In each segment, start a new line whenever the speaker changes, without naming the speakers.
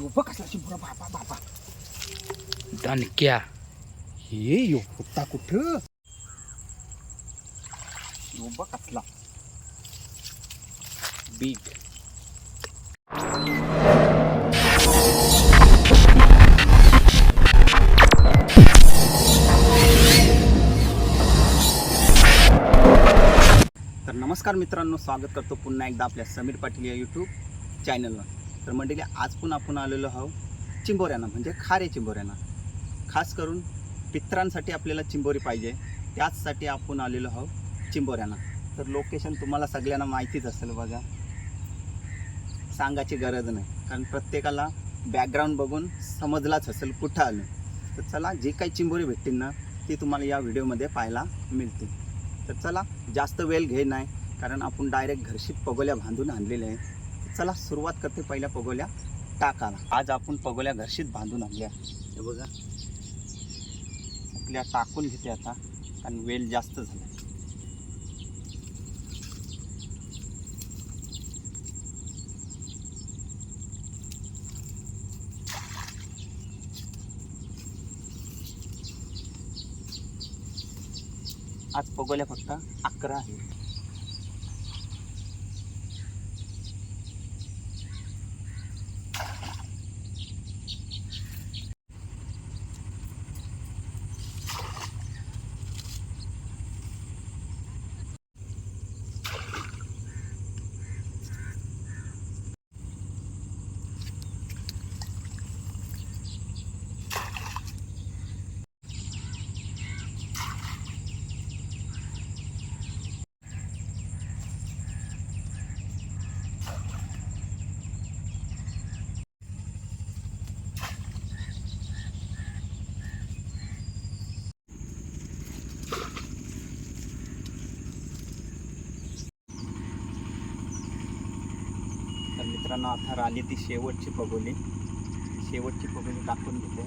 कसला
दणक्या
हे यो होता कुठं? कसला.
बिग
तर नमस्कार मित्रांनो स्वागत करतो पुन्हा एकदा आपल्या समीर पाटील या यूट्यूब चॅनलवर तर मंडळी आज पण आपण आलेलो आहोत चिंबोऱ्यांना म्हणजे खारे चिंबोऱ्यांना. खास करून पित्रांसाठी आपल्याला चिंबोरी पाहिजे त्याचसाठी आपण आलेलो आहोत चिंबोऱ्यांना. तर लोकेशन तुम्हाला सगळ्यांना माहितीच असेल बघा. सांगायची गरज नाही कारण प्रत्येकाला बॅकग्राऊंड बघून समजलाच असेल कुठं आलं. तर चला जी काही चिंबोरी भेटतील ना ती तुम्हाला या व्हिडिओमध्ये पाहायला मिळतील. तर चला जास्त वेळ घे नाही कारण आपण डायरेक्ट घरशी पगोल्या बांधून आणलेल्या आहे. चला सुरुवात करते पहिल्या पगोल्या टाकाला. आज आपण पगोल्या घरशीत बांधून आणल्या. हे बघा. आपल्या टाकून घेते आता कारण वेल जास्त झाला. आज पगोल्या फक्त अकरा आहे तर मित्रांनो आता राली ती शेवटची पगोली शेवटची पगोली टाकून घेते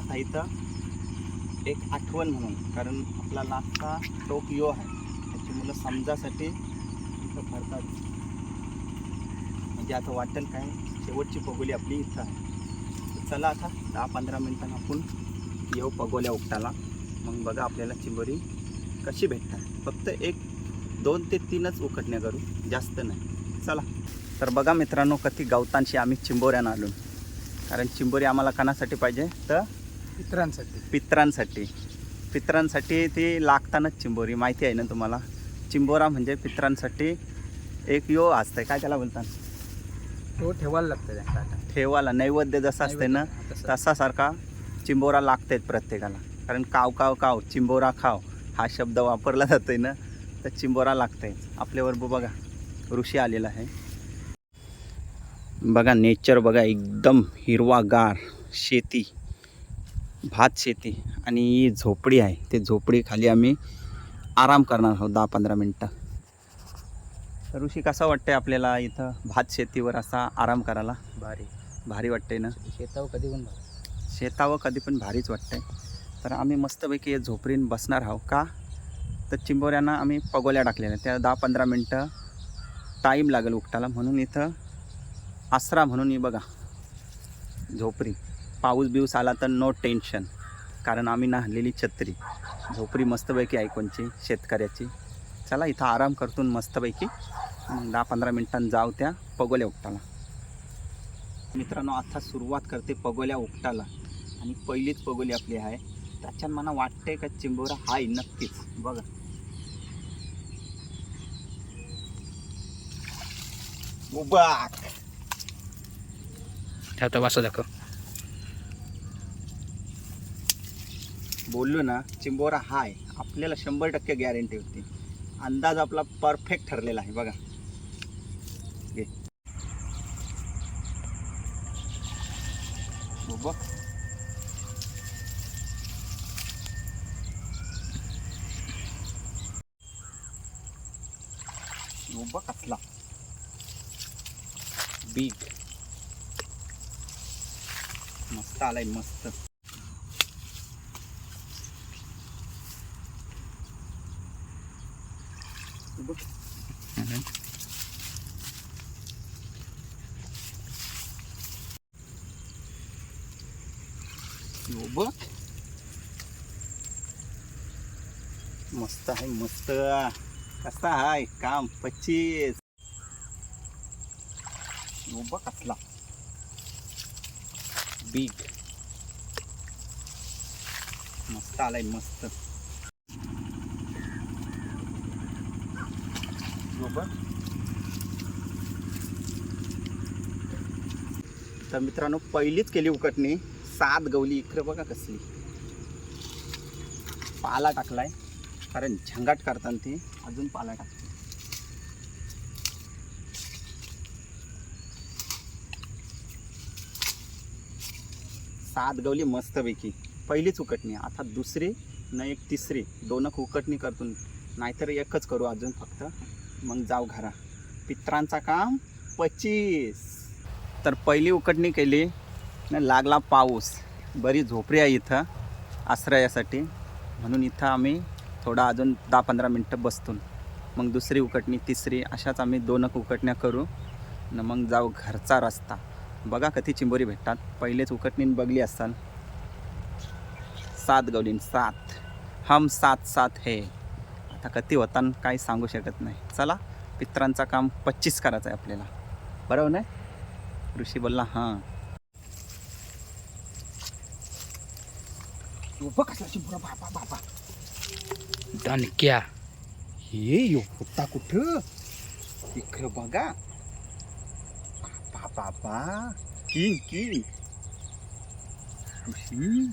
आता इथं एक आठवण म्हणून कारण आपला लास्टचा टोक यो आहे. त्याची मुलं समजासाठी इथं भरतात. म्हणजे आता वाटेल काय? शेवटची पगोली आपली इथं आहे. चला आता दहा पंधरा मिनटांना आपण येऊ पगोल्या उपटाला मग बघा आपल्याला चिंबोरी कशी भेटतात. फक्त एक दोन ते तीनच उकटण्या करू. जास्त नाही. चला. तर बघा मित्रांनो कधी गवतांशी आम्ही चिंबोऱ्यानं आलो. कारण चिंबोरी आम्हाला कणासाठी पाहिजे तर
मित्रांसाठी
पित्रांसाठी. पित्रांसाठी ती लागतानाच चिंबोरी. माहिती आहे ना तुम्हाला? चिंबोरा म्हणजे पित्रांसाठी एक यो असतंय. काय त्याला बोलतात?
तो ठेवायला लागतं त्यांना.
ठेवाला नैवेद्य जसं असते ना. तसासारखा चिंबोरा लागतेच प्रत्येकाला. कारण काव काव काव चिंबोरा खाव हा शब्द वापरला जातोय ना. तर चिंबोरा लागतंय. आपल्यावर बघा ऋषी आलेला आहे. बघा नेचर बघा एकदम हिरवागार शेती भात शेती आणि ही झोपडी आहे. ते झोपडी खाली आम्ही आराम करणार आहोत दहा पंधरा मिनटं. ऋषी कसं वाटतंय आपल्याला इथं भात शेतीवर असा आराम करायला?
भारी.
भारी वाटतंय ना?
शेतावर कधी पण
शेतावं कधी पण भारीच वाटतंय. तर आम्ही मस्तपैकी झोपडीन बसणार आहोत. का? तर चिंबोऱ्यांना आम्ही पगोल्या टाकलेल्या त्या दहा पंधरा मिनटं टाईम लागेल उकटाला म्हणून इथं आसरा म्हणून ही बघा झोपरी पाऊस बिऊस आला तर नो टेन्शन कारण आम्ही नाहलेली छत्री. झोपरी मस्तपैकी आहे कोणची? शेतकऱ्याची. चला इथं आराम करतून मस्तपैकी दहा पंधरा मिनटांनी जाऊ त्या पगोल्या उकटाला मित्रांनो आता सुरुवात करते पगोल्या उपटाला आणि पहिलीच पगोली आपली आहे. त्याच्यात मला वाटतंय का चिंबोरा हाय नक्कीच. बघा. उबाक
ठेवतो वासा दाखव.
बोललो ना चिंबोरा हाय. आपल्याला शंभर टक्के गॅरंटी होती. अंदाज आपला परफेक्ट ठरलेला आहे बघा. big. Must tell I must. Your book? Must I must? Must I? Pachis. यो बघ कसला बिग मस्त आलाय मस्त तर मित्रांनो पहिलीच केली उकटणी. सात गवली. इकडे बघा कसली. पाला टाकलाय. कारण झंगाट करताना ते. अजून पाला टाकते सात गवली मस्तपैकी. पहिलीच उकटणी आता दुसरी न एक तिसरी. दोनक उकटणी करतो नाहीतर एकच करू अजून फक्त. मग जाऊ घरा. पित्रांचा काम पच्चीस. तर पहिली उकटणी केली. न लागला पाऊस. बरी झोपडी आहे इथं आश्रयासाठी. म्हणून इथं आम्ही थोडा अजून दहा पंधरा मिनटं बसतो मग दुसरी उकटणी तिसरी अशाच आम्ही दोनक उकटण्या करू. न मग जाऊ घरचा रस्ता. बघा कधी चिंबोरी भेटतात. पहिलेच उकटणीन बघली असाल सात गवलीन सात. हम सात सात हे. आता कधी होतान काही सांगू शकत नाही. चला पित्रांचं काम पच्चीस करायचं आहे आपल्याला. बरोबर नाही? ऋषी बोलला हां.
दणक्या
हे यो होता कुठं? इकडं बघा. बाबा बाबा किंग किंग ऋषी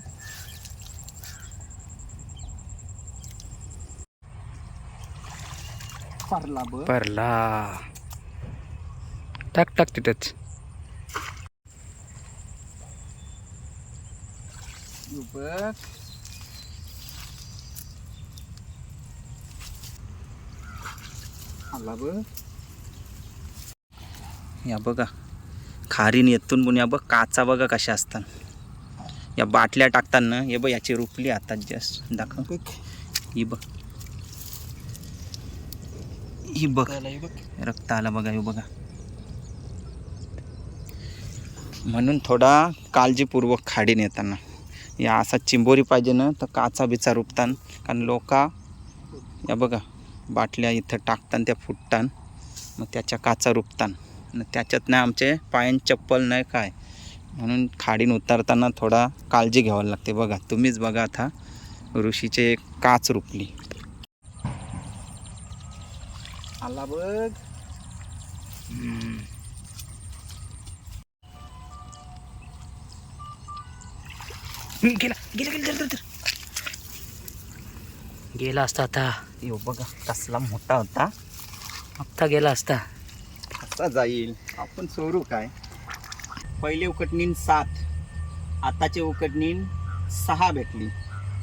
परला बघ
परला टाक टाक तिथंच
यो बघ आला बघ या बघा खारीन येतून पण या बघ काचा बघा कशा असतात. या बाटल्या टाकताना हे बघ याची रुपली आता जस्ट दाखव. ही बघ. ही बघ. रक्त आलं बघा हे बघा. म्हणून थोडा काळजीपूर्वक खाडीन येताना. या असा चिंबोरी पाहिजे ना तर काचा बिचा रुपतान. कारण लोका या बघा बाटल्या इथं टाकतान त्या फुटतान. मग त्याच्या काचा रुपतान. त्याच्यात नाही आमचे पायन चप्पल नाही काय. म्हणून खाडीन उतरताना थोडा काळजी घ्यावी लागते. बघा तुम्हीच बघा आता ऋषीचे काच रुपली. आला बघ.
गेला गेला गेला गेला, असता आता.
येऊ बघा कसला मोठा होता.
हप्ता गेला असता.
कसा जाईल? आपण चोरू काय? पहिले उकटणीन सात आताचे उकटणीन सहा भेटली.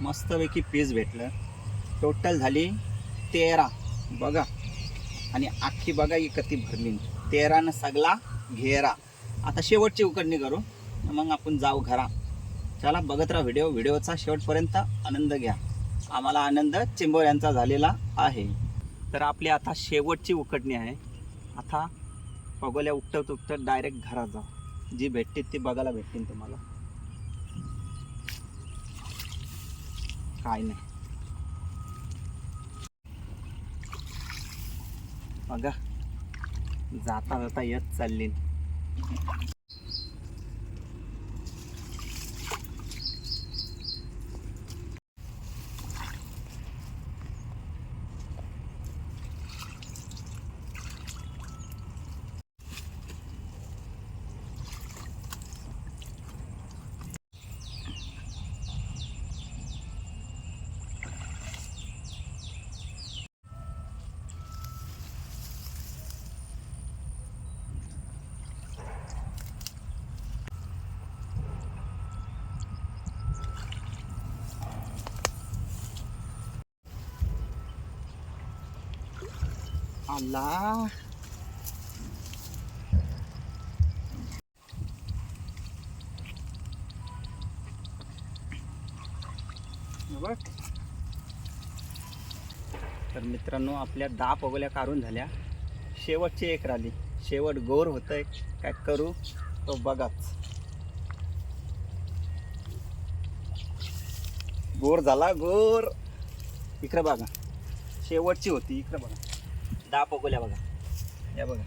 मस्तपैकी पीस भेटलं. टोटल झाली तेरा. बघा. आणि आखी बघा ही भरली. तेरानं सगळा घेरा. आता शेवटची उकडणी करू. मग आपण जाऊ घरा. चला बघत राहा व्हिडिओ व्हिडिओचा शेवटपर्यंत आनंद घ्या. आम्हाला आनंद चिंबोऱ्यांचा झालेला आहे. तर आपली आता शेवटची उकडणी आहे. आता पगोल्या उपटत उपटत डायरेक्ट घरात जा. जी भेटते ती बघायला भेटतील तुम्हाला. काय नाही. बघा. जाता जाता येत चालली आला बघ तर मित्रांनो आपल्या दहा पगोल्या काढून झाल्या. शेवटची एक राहिली शेवट गोर होतंय. काय करू? तो बघाच. गोर झाला गोर. इकडे बघा. शेवटची होती. इकडे बघा. दहा पगोल्या बघा. या बघा.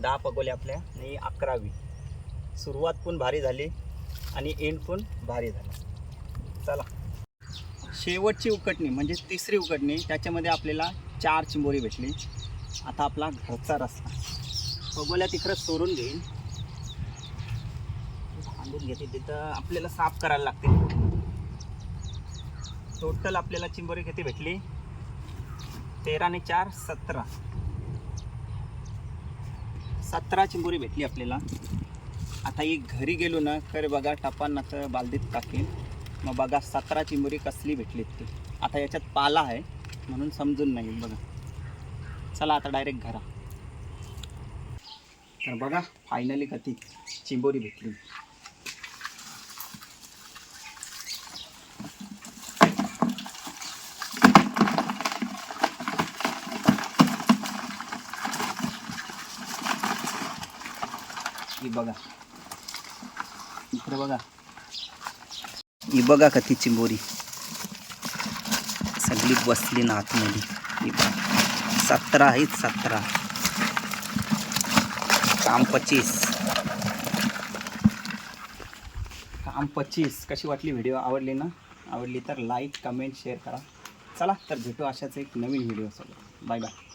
दहा पगोल्या आपल्या आणि अकरावी. सुरुवात पण भारी झाली आणि एंड पण भारी झाला. चला. शेवटची उकटणी म्हणजे तिसरी उकटणी त्याच्यामध्ये आपल्याला चार चिंबोरी भेटली. आता आपला घरचा रस्ता. पगोल्या तिकडं सोडून घेईन. बांधून घेते तिथं. आपल्याला साफ करायला लागते टोटल आपल्याला चिंबोरी किती भेटली? तेरा आणि चार सतरा. सतरा चिंबोरी भेटली आपल्याला. आता ही घरी गेलो ना तर बघा टपांना तर बालदीत टाकेन मग बघा सतरा चिंबोरी कसली भेटलीत ती. आता याच्यात पाला आहे म्हणून समजून नाही बघा. चला आता डायरेक्ट घरा. तर बघा फायनली कधी चिंबोरी भेटली. बघा. इकडे बघा. ही बघा का ती चिंबोरी. सगळी बसली ना आतमध्ये. सतरा आहेत सतरा. काम पच्चीस. काम पच्चीस. कशी वाटली व्हिडिओ? आवडली ना? आवडली तर लाईक कमेंट शेअर करा. चला तर भेटू अशाच एक नवीन व्हिडिओ सोबत. Bye bye